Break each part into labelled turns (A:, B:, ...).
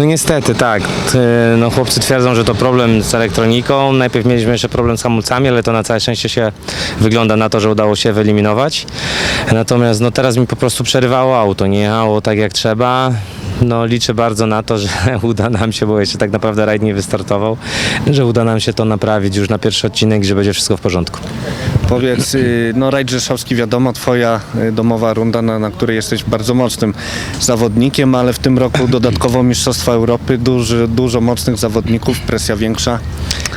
A: No niestety tak. T- No, chłopcy twierdzą, że to problem z elektroniką. Najpierw mieliśmy jeszcze problem z hamulcami, ale to na całe szczęście się wygląda na to, że udało się wyeliminować. Natomiast no, teraz mi po prostu przerywało auto, nie jechało tak jak trzeba. No, liczę bardzo na to, że uda nam się, bo jeszcze tak naprawdę rajd nie wystartował, że uda nam się to naprawić już na pierwszy odcinek, że będzie wszystko w porządku.
B: Powiedz, y, no rajd rzeszowski wiadomo, twoja y, domowa runda, na, na której jesteś bardzo mocnym zawodnikiem, ale w tym roku dodatkowo Mistrzostwa Europy, duży, dużo mocnych zawodników, presja większa.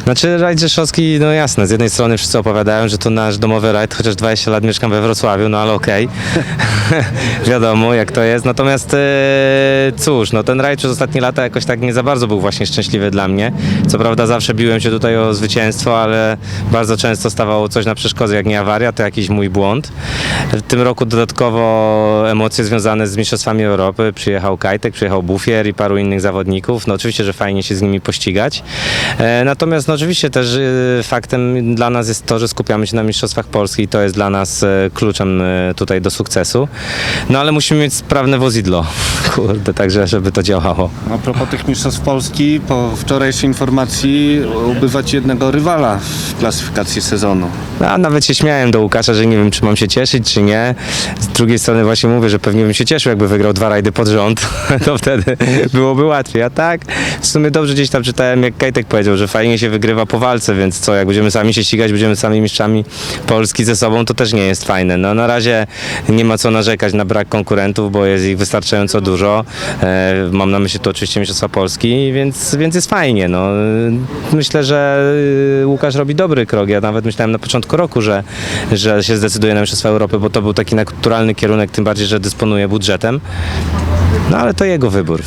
A: Znaczy rajd rzeszowski, no jasne, z jednej strony wszyscy opowiadają, że to nasz domowy rajd, chociaż 20 lat mieszkam we Wrocławiu, no ale okej, wiadomo jak to jest, natomiast e, cóż, no ten rajd przez ostatnie lata jakoś tak nie za bardzo był właśnie szczęśliwy dla mnie, co prawda zawsze biłem się tutaj o zwycięstwo, ale bardzo często stawało coś na przeszkodzie, jak nie awaria, to jakiś mój błąd. W tym roku dodatkowo emocje związane z Mistrzostwami Europy, przyjechał Kajtek, przyjechał Bufier i paru innych zawodników, no oczywiście, że fajnie się z nimi pościgać, e, natomiast no oczywiście też e, faktem dla nas jest to, że skupiamy się na Mistrzostwach Polski i to jest dla nas e, kluczem e, tutaj do sukcesu, no ale musimy mieć sprawne wozidlo, kurde, także żeby to działało.
B: A propos tych Mistrzostw Polski, po wczorajszej informacji ubywa ci jednego rywala w klasyfikacji sezonu.
A: A nawet się śmiałem do Łukasza, że nie wiem, czy mam się cieszyć, czy nie. Z drugiej strony właśnie mówię, że pewnie bym się cieszył, jakby wygrał dwa rajdy pod rząd, to wtedy byłoby łatwiej. A tak, w sumie dobrze gdzieś tam czytałem, jak Kajtek powiedział, że fajnie się wygrywa po walce, więc co, jak będziemy sami się ścigać, będziemy sami mistrzami Polski ze sobą, to też nie jest fajne. No na razie nie ma co narzekać na brak konkurentów, bo jest ich wystarczająco dużo. E, mam na myśli tu oczywiście Mistrzostwa Polski, więc, więc jest fajnie. No. Myślę, że y, Łukasz robi dobry krok. Ja nawet myślałem na początku roku, że, że się zdecyduje na Mistrzostwa Europy, bo to był taki naturalny kierunek, tym bardziej, że dysponuje budżetem. No ale to jego wybór.